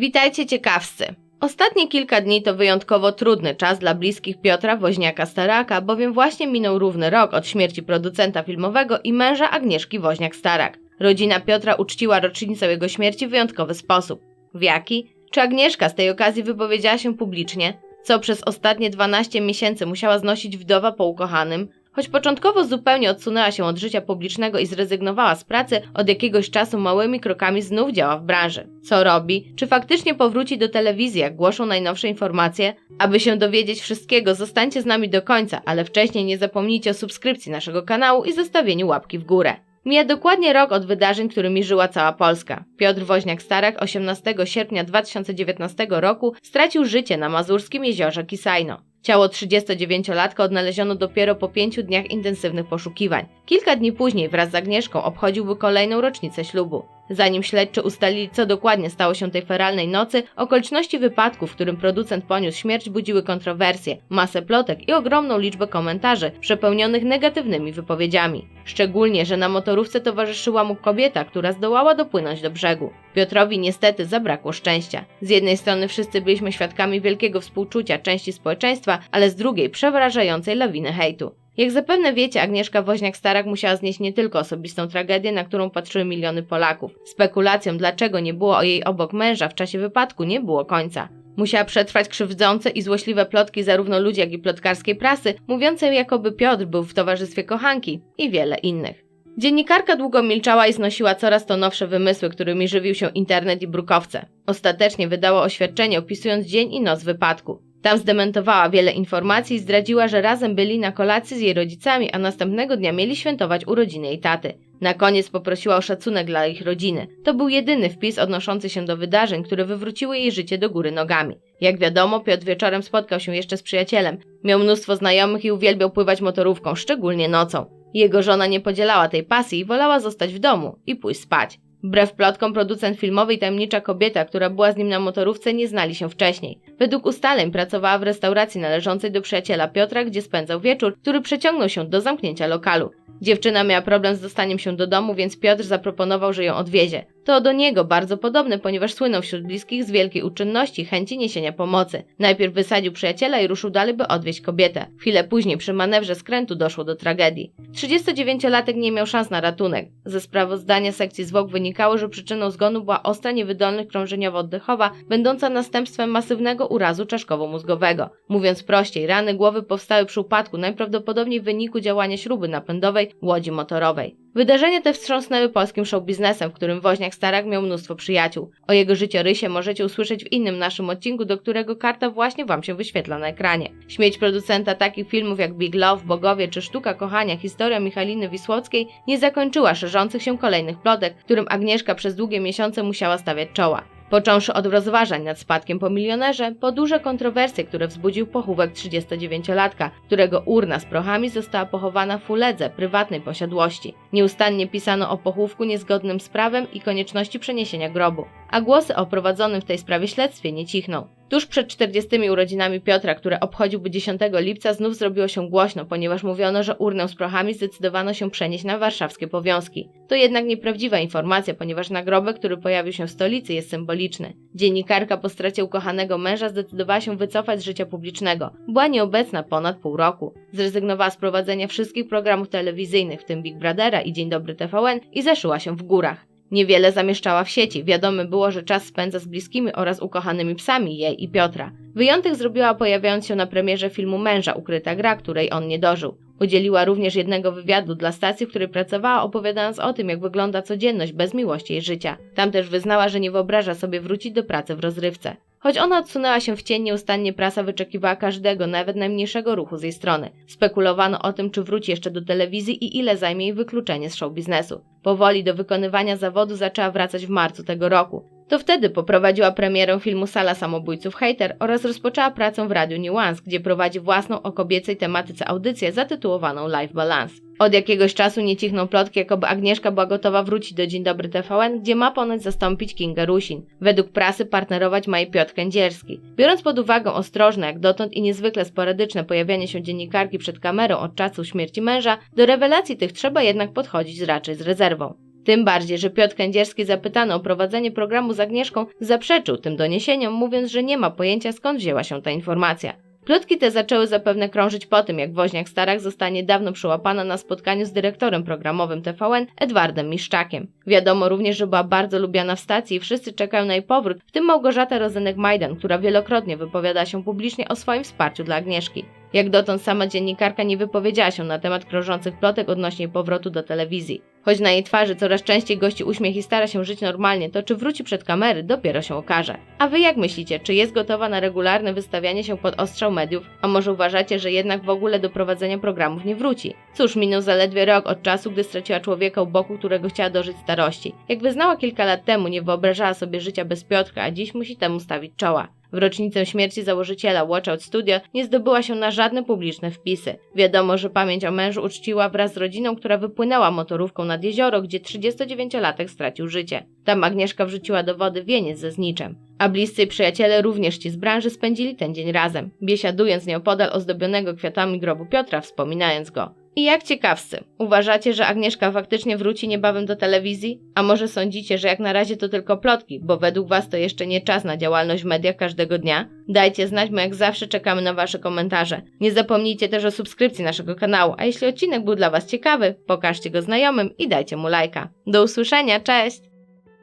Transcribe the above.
Witajcie ciekawscy. Ostatnie kilka dni to wyjątkowo trudny czas dla bliskich Piotra Woźniaka-Staraka, bowiem właśnie minął równy rok od śmierci producenta filmowego i męża Agnieszki Woźniak-Starak. Rodzina Piotra uczciła rocznicę jego śmierci w wyjątkowy sposób. W jaki? Czy Agnieszka z tej okazji wypowiedziała się publicznie? Co przez ostatnie 12 miesięcy musiała znosić wdowa po ukochanym? Choć początkowo zupełnie odsunęła się od życia publicznego i zrezygnowała z pracy, od jakiegoś czasu małymi krokami znów działa w branży. Co robi? Czy faktycznie powróci do telewizji, jak głoszą najnowsze informacje? Aby się dowiedzieć wszystkiego, zostańcie z nami do końca, ale wcześniej nie zapomnijcie o subskrypcji naszego kanału i zostawieniu łapki w górę. Mija dokładnie rok od wydarzeń, którymi żyła cała Polska. Piotr Woźniak-Starak 18 sierpnia 2019 roku stracił życie na mazurskim jeziorze Kisajno. Ciało 39-latka odnaleziono dopiero po pięciu dniach intensywnych poszukiwań. Kilka dni później wraz z Agnieszką obchodziłby kolejną rocznicę ślubu. Zanim śledczy ustalili, co dokładnie stało się tej feralnej nocy, okoliczności wypadku, w którym producent poniósł śmierć, budziły kontrowersje, masę plotek i ogromną liczbę komentarzy przepełnionych negatywnymi wypowiedziami. Szczególnie, że na motorówce towarzyszyła mu kobieta, która zdołała dopłynąć do brzegu. Piotrowi niestety zabrakło szczęścia. Z jednej strony wszyscy byliśmy świadkami wielkiego współczucia części społeczeństwa, ale z drugiej przewrażającej lawiny hejtu. Jak zapewne wiecie, Agnieszka Woźniak-Starak musiała znieść nie tylko osobistą tragedię, na którą patrzyły miliony Polaków. Spekulacjom, dlaczego nie było o jej obok męża w czasie wypadku, nie było końca. Musiała przetrwać krzywdzące i złośliwe plotki zarówno ludzi, jak i plotkarskiej prasy, mówiące jakoby Piotr był w towarzystwie kochanki i wiele innych. Dziennikarka długo milczała i znosiła coraz to nowsze wymysły, którymi żywił się internet i brukowce. Ostatecznie wydała oświadczenie opisując dzień i noc wypadku. Tam zdementowała wiele informacji i zdradziła, że razem byli na kolacji z jej rodzicami, a następnego dnia mieli świętować urodziny jej taty. Na koniec poprosiła o szacunek dla ich rodziny. To był jedyny wpis odnoszący się do wydarzeń, które wywróciły jej życie do góry nogami. Jak wiadomo, Piotr wieczorem spotkał się jeszcze z przyjacielem. Miał mnóstwo znajomych i uwielbiał pływać motorówką, szczególnie nocą. Jego żona nie podzielała tej pasji i wolała zostać w domu i pójść spać. Wbrew plotkom, producent filmowy i tajemnicza kobieta, która była z nim na motorówce, nie znali się wcześniej. Według ustaleń pracowała w restauracji należącej do przyjaciela Piotra, gdzie spędzał wieczór, który przeciągnął się do zamknięcia lokalu. Dziewczyna miała problem z dostaniem się do domu, więc Piotr zaproponował, że ją odwiezie. To do niego bardzo podobne, ponieważ słynął wśród bliskich z wielkiej uczynności, chęci niesienia pomocy. Najpierw wysadził przyjaciela i ruszył dalej, by odwieźć kobietę. Chwilę później przy manewrze skrętu doszło do tragedii. 39-latek nie miał szans na ratunek. Ze sprawozdania sekcji zwłok wynikało, że przyczyną zgonu była ostra niewydolność krążeniowo-oddechowa, będąca następstwem masywnego urazu czaszkowo-mózgowego. Mówiąc prościej, rany głowy powstały przy upadku, najprawdopodobniej w wyniku działania śruby napędowej łodzi motorowej. Wydarzenia te wstrząsnęły polskim showbiznesem, w którym Woźniak Starak miał mnóstwo przyjaciół. O jego życiorysie możecie usłyszeć w innym naszym odcinku, do którego karta właśnie Wam się wyświetla na ekranie. Śmieć producenta takich filmów jak Big Love, Bogowie czy Sztuka Kochania, historia Michaliny Wisłockiej nie zakończyła szerzących się kolejnych plotek, którym Agnieszka przez długie miesiące musiała stawiać czoła. Począwszy od rozważań nad spadkiem po milionerze, po duże kontrowersje, które wzbudził pochówek 39-latka, którego urna z prochami została pochowana w Fuledze, prywatnej posiadłości. Nieustannie pisano o pochówku niezgodnym z prawem i konieczności przeniesienia grobu, a głosy o prowadzonym w tej sprawie śledztwie nie cichną. Tuż przed 40 urodzinami Piotra, które obchodziłby 10 lipca, znów zrobiło się głośno, ponieważ mówiono, że urnę z prochami zdecydowano się przenieść na warszawskie powiązki. To jednak nieprawdziwa informacja, ponieważ nagrobek, który pojawił się w stolicy, jest symboliczny. Dziennikarka po stracie ukochanego męża zdecydowała się wycofać z życia publicznego. Była nieobecna ponad pół roku. Zrezygnowała z prowadzenia wszystkich programów telewizyjnych, w tym Big Brothera i Dzień Dobry TVN i zaszyła się w górach. Niewiele zamieszczała w sieci, wiadomo było, że czas spędza z bliskimi oraz ukochanymi psami jej i Piotra. Wyjątek zrobiła pojawiając się na premierze filmu Męża Ukryta Gra, której on nie dożył. Udzieliła również jednego wywiadu dla stacji, w której pracowała, opowiadając o tym, jak wygląda codzienność bez miłości jej życia. Tam też wyznała, że nie wyobraża sobie wrócić do pracy w rozrywce. Choć ona odsunęła się w cień, nieustannie prasa wyczekiwała każdego, nawet najmniejszego ruchu z jej strony. Spekulowano o tym, czy wróci jeszcze do telewizji i ile zajmie jej wykluczenie z show biznesu. Powoli do wykonywania zawodu zaczęła wracać w marcu tego roku. To wtedy poprowadziła premierę filmu Sala Samobójców Hater oraz rozpoczęła pracę w Radiu Nuance, gdzie prowadzi własną o kobiecej tematyce audycję zatytułowaną Life Balance. Od jakiegoś czasu nie cichną plotki, jakoby Agnieszka była gotowa wrócić do Dzień Dobry TVN, gdzie ma ponoć zastąpić Kinga Rusin. Według prasy partnerować ma jej Piotr Kędzierski. Biorąc pod uwagę ostrożne jak dotąd i niezwykle sporadyczne pojawianie się dziennikarki przed kamerą od czasu śmierci męża, do rewelacji tych trzeba jednak podchodzić raczej z rezerwą. Tym bardziej, że Piotr Kędzierski zapytany o prowadzenie programu z Agnieszką zaprzeczył tym doniesieniom, mówiąc, że nie ma pojęcia skąd wzięła się ta informacja. Plotki te zaczęły zapewne krążyć po tym, jak woźniak Starak zostanie dawno przyłapana na spotkaniu z dyrektorem programowym TVN Edwardem Miszczakiem. Wiadomo również, że była bardzo lubiana w stacji i wszyscy czekają na jej powrót, w tym Małgorzata Rozenek-Majdan, która wielokrotnie wypowiada się publicznie o swoim wsparciu dla Agnieszki. Jak dotąd sama dziennikarka nie wypowiedziała się na temat krążących plotek odnośnie powrotu do telewizji. Choć na jej twarzy coraz częściej gości uśmiech i stara się żyć normalnie, to czy wróci przed kamery, dopiero się okaże. A wy jak myślicie, czy jest gotowa na regularne wystawianie się pod ostrzał mediów? A może uważacie, że jednak w ogóle do prowadzenia programów nie wróci? Cóż, minął zaledwie rok od czasu, gdy straciła człowieka u boku, którego chciała dożyć starości. Jak wyznała kilka lat temu, nie wyobrażała sobie życia bez Piotrka, a dziś musi temu stawić czoła. W rocznicę śmierci założyciela Watchout Studio nie zdobyła się na żadne publiczne wpisy. Wiadomo, że pamięć o mężu uczciła wraz z rodziną, która wypłynęła motorówką nad jezioro, gdzie 39-latek stracił życie. Tam Agnieszka wrzuciła do wody wieniec ze zniczem. A bliscy przyjaciele, również ci z branży, spędzili ten dzień razem, biesiadując nieopodal ozdobionego kwiatami grobu Piotra, wspominając go. I jak ciekawscy, uważacie, że Agnieszka faktycznie wróci niebawem do telewizji? A może sądzicie, że jak na razie to tylko plotki, bo według was to jeszcze nie czas na działalność w mediach każdego dnia? Dajcie znać, bo jak zawsze czekamy na wasze komentarze. Nie zapomnijcie też o subskrypcji naszego kanału, a jeśli odcinek był dla was ciekawy, pokażcie go znajomym i dajcie mu lajka. Do usłyszenia, cześć!